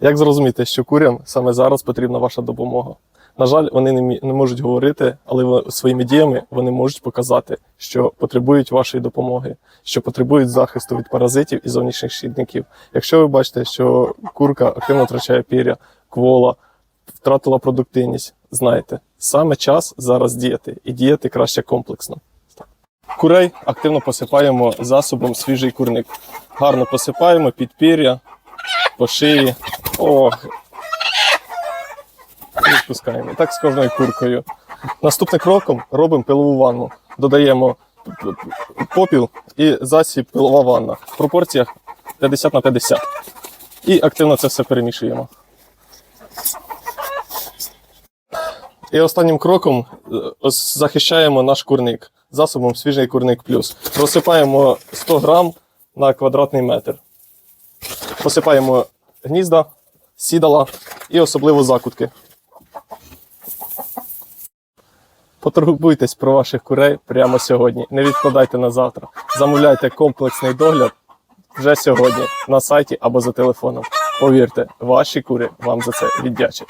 Як зрозуміти, що курям саме зараз потрібна ваша допомога? На жаль, вони не, не можуть говорити, але своїми діями вони можуть показати, що потребують вашої допомоги, що потребують захисту від паразитів і зовнішніх шкідників. Якщо ви бачите, що курка активно втрачає пір'я, квола, втратила продуктивність, знайте, саме час зараз діяти і діяти краще комплексно. Курей активно посипаємо засобом свіжий курник. Гарно посипаємо під пір'я, по шиї. Ох. Відпускаємо. І так з кожною куркою. Наступним кроком робимо пилову ванну. Додаємо попіл і засіб пилова ванна в пропорціях 50 на 50. І активно це все перемішуємо. І останнім кроком е, захищаємо наш курник засобом свіжий курник плюс. Розсипаємо 100 грам на квадратний метр. Посипаємо гнізда, сідала і особливо закутки. Потурбуйтесь про ваших курей прямо сьогодні. Не відкладайте на завтра. Замовляйте комплексний догляд вже сьогодні на сайті або за телефоном. Повірте, ваші кури вам за це віддячать.